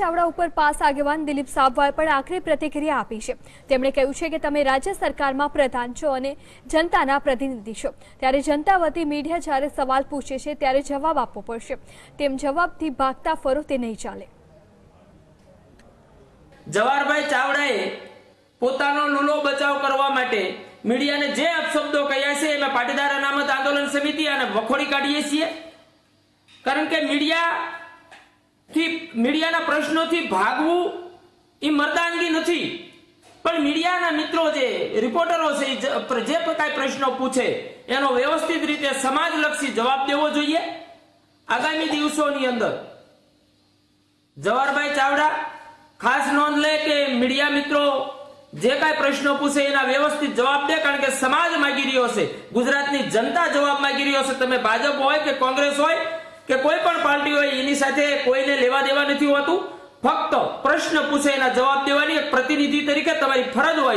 ચાવડા ઉપર પાસ આગેવાન દિલીપ સાબવાએ પણ આખરી પ્રતિક્રિયા આપી છે. તેમણે કહ્યું છે કે તમે રાજ્ય સરકારમાં પ્રધાન છો અને જનતાના પ્રતિનિધિ છો. ત્યારે જનતા વતી મીડિયા જ્યારે સવાલ પૂછે છે ત્યારે જવાબ આપવો પડશે. તેમ જવાબથી ભાગતા ફરો તે નહીં ચાલે. જવાહરભાઈ ચાવડાએ પોતાનો લૂલો બચાવ કરવા માટે મીડિયાને જે અપશબ્દો કહ્યા છે એમાં પાટીદાર અનામત આંદોલન સમિતિ અને વખોડી કાઢીએ છીએ. કારણ કે મીડિયા મીડિયાના પ્રશ્નોથી ભાગવું એ મર્દાનગી નથી. પણ મીડિયાના મિત્રો જે રિપોર્ટરો છે જે કાંઈ પ્રશ્નો પૂછે, એનો વ્યવસ્થિત રીતે સમાજલક્ષી જવાબ દેવો જોઈએ. આગામી દિવસોની અંદર જવાહરભાઈ ચાવડા ખાસ નોંધ લે કે મીડિયા મિત્રો જે કાંઈ પ્રશ્નો પૂછે, એના વ્યવસ્થિત જવાબ દે, કારણ કે સમાજ માગી રહ્યો છે. ગુજરાતની જનતા જવાબ માગી રહ્યો છે. તમે ભાજપ હોય કે કોંગ્રેસ હોય કે કોઈ પણ પાર્ટી હોય એની સાથે કોઈને લેવા દેવા નથી હોતું? ફક્ત પ્રશ્ન પૂછે એના જવાબ દેવાની એક પ્રતિનિધિ તરીકે તમારી ફરજ હોય